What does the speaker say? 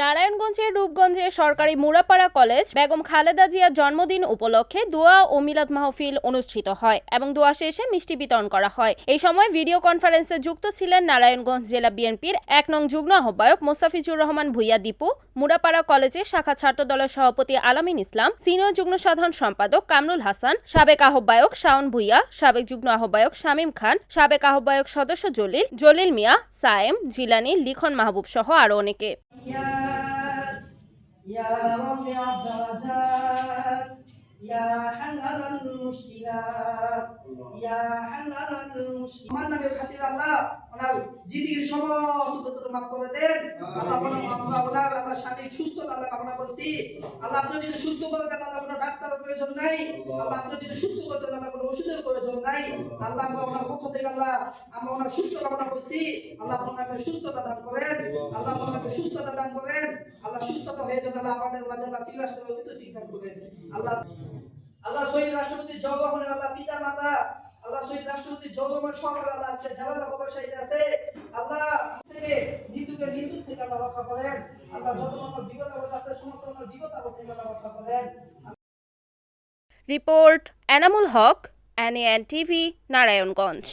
নারায়ণগঞ্জের রূপগঞ্জে সরকারি মুরাপাড়া কলেজ বেগম খালেদা জিয়ার জন্মদিন উপলক্ষে দোয়া ও মিলাদ মাহফিল অনুষ্ঠিত হয় এবং দোয়া শেষে মিষ্টি বিতরণ করা হয়। এই সময় ভিডিও কনফারেন্সে যুক্ত ছিলেন নারায়ণগঞ্জ জেলা বিএনপির এক নং যুগ্ম আহ্বায়ক মোস্তাফিজুর রহমান ভুইয়া দীপু মুরাপাড়া কলেজের শাখা ছাত্র দলের সভাপতি আলামিন ইসলাম, সিনিয়র যুগ্ম সাধারণ সম্পাদক কামরুল হাসান, সাবেক আহ্বায়ক শাওন ভুইয়া, সাবেক যুগ্ম আহ্বায়ক শামীম খান, সাবেক আহ্বায়ক সদস্য জলিল জলিল মিয়া, সায়েম, জিলানি, লিখন মাহবুব সহ আরও অনেকে। يا رافع الدرجات يا حلال المشكلات يا حلال المشكلات আমার নামের খাতির আল্লাহ ওনার জিদির সমস্ত দুঃখ মাফ করে দেন আল্লাহ ওনার আল্লাহ ওনার আল্লাহ শারীরিক সুস্থতা আল্লাহ কামনা করছি আল্লাহ আপনি যদি সুস্থ করে দেন আল্লাহ কোনো ডাক্তারের প্রয়োজন নাই আল্লাহ আপনি যদি সুস্থ করে দেন আল্লাহ কোনো ওষুধের নাই। আল্লাহ আমরা পক্ষ থেকে আল্লাহ, আমরা ওনার সুস্থ কামনা করছি। আল্লাহ আপনি ওনাকে সুস্থতা দান করেন। আল্লাহ আপনি ওনাকে সুস্থতা দান করেন। আল্লাহ সুস্থতা হয়ে যান আল্লাহ আমাদের মাঝে আল্লাহ ফিরে আসতে দান করেন আল্লাহ আল্লাহ শহীদ রাষ্ট্রপতি জওয়াহর আল্লাহ পিতা মাতা আল্লাহ শহীদ রাষ্ট্রপতি জওয়াহর সরকার আল্লাহ আজকে জালালা কবর সাহিত্য আছে। আল্লাহ থেকে মৃত্যুকে মৃত্যু থেকে আল্লাহ রক্ষা করেন। আল্লাহ যত মানুষ বিপদ আপদ আছে, সমস্ত মানুষ বিপদ আপদ থেকে আল্লাহ রক্ষা করেন। Report Enamul Haque NN TV Narayanganj